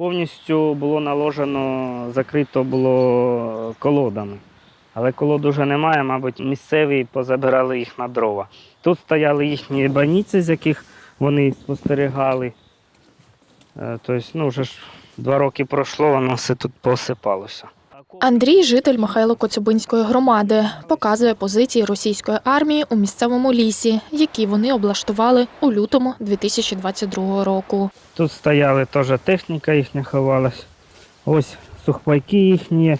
Повністю було наложено, закрито було колодами. Але колод уже немає, мабуть, місцеві позабирали їх на дрова. Тут стояли їхні баніці, з яких вони спостерігали. Е, Тобто, ну, вже ж два роки пройшло, воно все тут посипалося. Андрій, житель Михайло-Коцюбинської громади, показує позиції російської армії у місцевому лісі, які вони облаштували у лютому 2022 року. Тут стояли теж техніка їхня ховалась. Ось сухпайки їхні,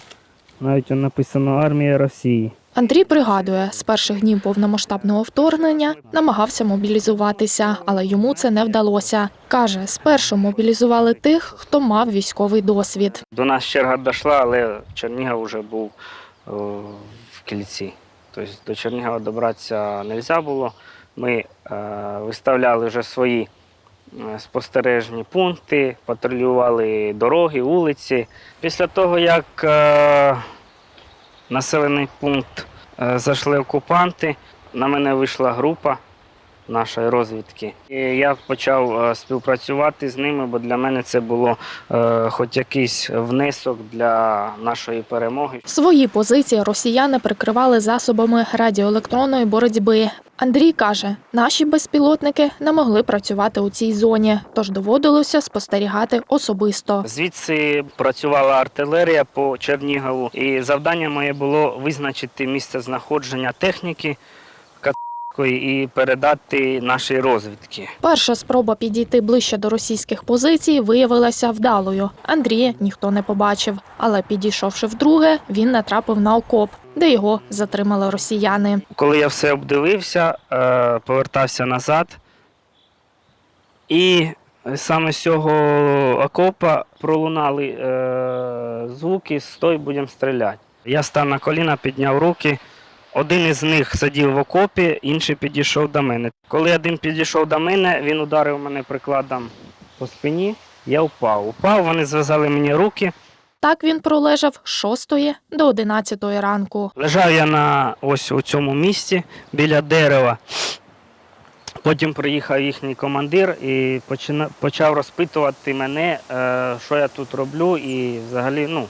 навіть написано Армія Росії. Андрій пригадує, з перших днів повномасштабного вторгнення намагався мобілізуватися, але йому це не вдалося. Каже, спершу мобілізували тих, хто мав військовий досвід. До нас черга дійшла, але Чернігів вже був о, в кільці. Тобто до Чернігова добратися не можна було. Ми е, виставляли вже свої е, спостережні пункти, патрулювали дороги, вулиці. Після того, як е, населений пункт е, зайшли окупанти, на мене вийшла група нашої розвідки. І я почав е, співпрацювати з ними, бо для мене це було е, хоч якийсь внесок для нашої перемоги. Свої позиції росіяни прикривали засобами радіоелектронної боротьби. Андрій каже, наші безпілотники не могли працювати у цій зоні, тож доводилося спостерігати особисто. Звідси працювала артилерія по Чернігову, і завдання моє було визначити місце знаходження техніки і передати нашій розвідки. Перша спроба підійти ближче до російських позицій виявилася вдалою. Андрія ніхто не побачив, але підійшовши вдруге, він натрапив на окоп, де його затримали росіяни. Коли я все обдивився, е, повертався назад, і саме з цього окопа пролунали е, звуки Стой, будемо стріляти. Я став на коліна, підняв руки. Один із них сидів в окопі, інший підійшов до мене. Коли один підійшов до мене, він ударив мене прикладом по спині. Я впав. Упав, вони зв'язали мені руки. Так він пролежав з 6 до 11 ранку. Лежав я на ось у цьому місці біля дерева. Потім приїхав їхній командир і почав розпитувати мене, е, що я тут роблю, і взагалі ну,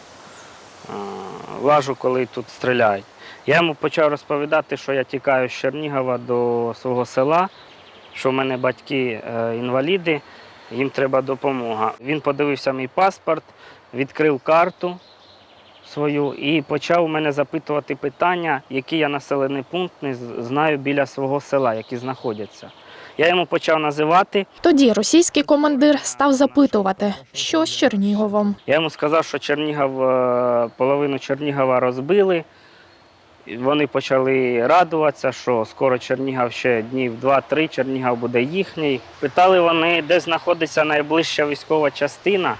е, лажу, коли тут стріляють. Я йому почав розповідати, що я тікаю з Чернігова до свого села, що в мене батьки е, інваліди, їм треба допомога. Він подивився мій паспорт, відкрив карту свою і почав у мене запитувати питання, які я населений пункт не знаю біля свого села, які знаходяться. Я йому почав називати. Тоді російський командир став запитувати, що з Черніговом. Я йому сказав, що Чернігов, е, половину Чернігова розбили. Вони почали радуватися, що скоро Чернігів ще днів 2-3, Чернігів буде їхній. Питали вони, де знаходиться найближча військова частина, е,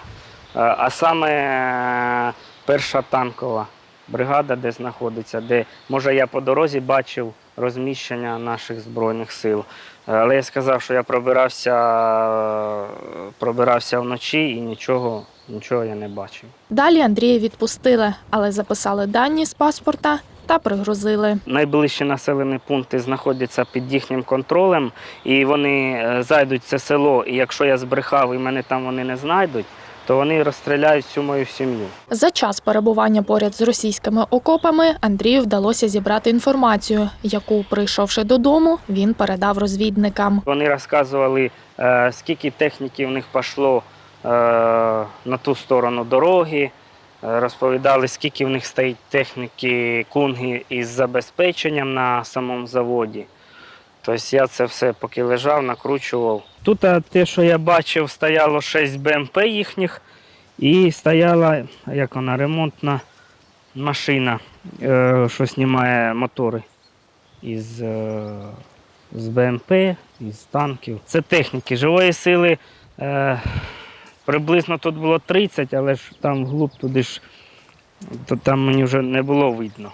а саме е, перша танкова бригада, де знаходиться, де, може, я по дорозі бачив розміщення наших Збройних сил. Але я сказав, що я пробирався, е, пробирався вночі і нічого, нічого я не бачив. Далі Андрія відпустили, але записали дані з паспорта та пригрозили. Найближчі населені пункти знаходяться під їхнім контролем, і вони е, зайдуть в це село. І якщо я збрехав і мене там вони не знайдуть, то вони розстріляють всю мою сім'ю. За час перебування поряд з російськими окопами Андрію вдалося зібрати інформацію, яку, прийшовши додому, він передав розвідникам. Вони розказували, е, скільки техніки в них пішло е, на ту сторону дороги. Е, Розповідали, скільки в них стоїть техніки кунги із забезпеченням на самому заводі. Тобто я це все поки лежав, накручував. Тут те, що я бачив, стояло 6 БМП їхніх і стояла як вона, ремонтна машина, е, що знімає мотори із, е, з БМП, із танків. Це техніки. Живої сили е, приблизно тут було 30, але ж там глуб туди ж, то там мені вже не було видно.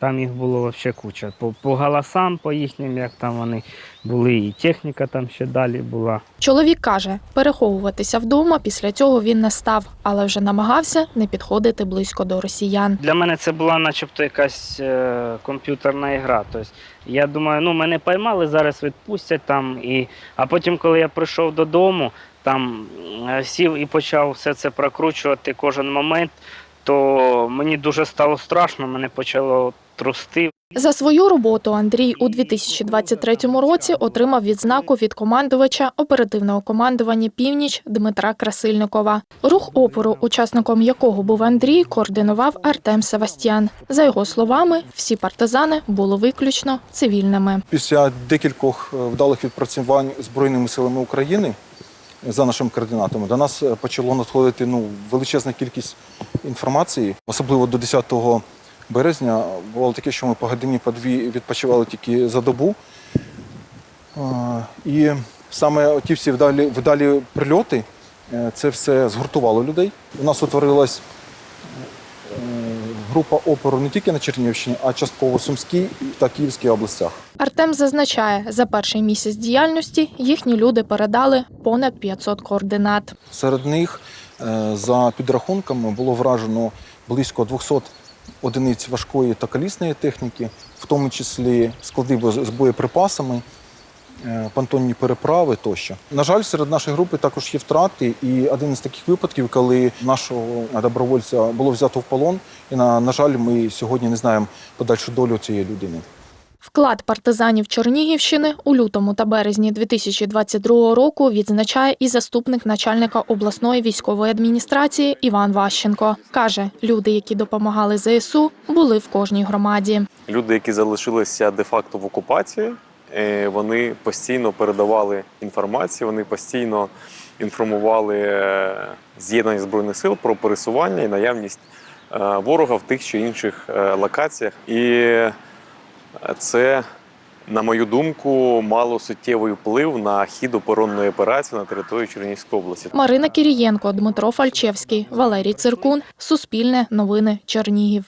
Там їх було взагалі куча. По, по галасам, по їхнім, як там вони були, і техніка там ще далі була. Чоловік каже, переховуватися вдома після цього він не став, але вже намагався не підходити близько до росіян. Для мене це була начебто якась е, комп'ютерна гра. Тобто, я думаю, ну мене поймали, зараз відпустять там. І... А потім, коли я прийшов додому, там е, сів і почав все це прокручувати кожен момент, то мені дуже стало страшно, мене почало трусти. За свою роботу Андрій у 2023 році отримав відзнаку від командувача оперативного командування Північ Дмитра Красильникова. Рух опору, учасником якого був Андрій, координував Артем Севастьян. За його словами, всі партизани були виключно цивільними. Після декількох е, вдалих відпрацювань Збройними силами України е, за нашими координатами до нас е, почало надходити ну, величезна кількість інформації. Особливо до 10 березня було таке, що ми по годині по дві відпочивали тільки за добу. І саме ті всі вдалі, вдалі прильоти е, це все згуртувало людей. У нас утворилась е, група опору не тільки на Чернігівщині, а частково Сумській та Київській областях. Артем зазначає, за перший місяць діяльності їхні люди передали понад 500 координат. Серед них, е, за підрахунками, було вражено близько 200 одиниць важкої та колісної техніки, в тому числі склади з боєприпасами, е, понтонні переправи тощо. На жаль, серед нашої групи також є втрати, і один із таких випадків, коли нашого добровольця було взято в полон, і на, на жаль, ми сьогодні не знаємо подальшу долю цієї людини. Вклад партизанів Чернігівщини у лютому та березні 2022 року відзначає і заступник начальника обласної військової адміністрації Іван Ващенко. Каже, люди, які допомагали ЗСУ, були в кожній громаді. Люди, які залишилися де-факто в окупації, е, вони постійно передавали інформацію, вони постійно інформували е, з'єднання збройних сил про пересування і наявність е, ворога в тих чи інших локаціях. І це, на мою думку, мало суттєвий вплив на хід оборонної операції на території Чернігівської області. Марина Кірієнко, Дмитро Фальчевський, Валерій Циркун. Суспільне новини Чернігів.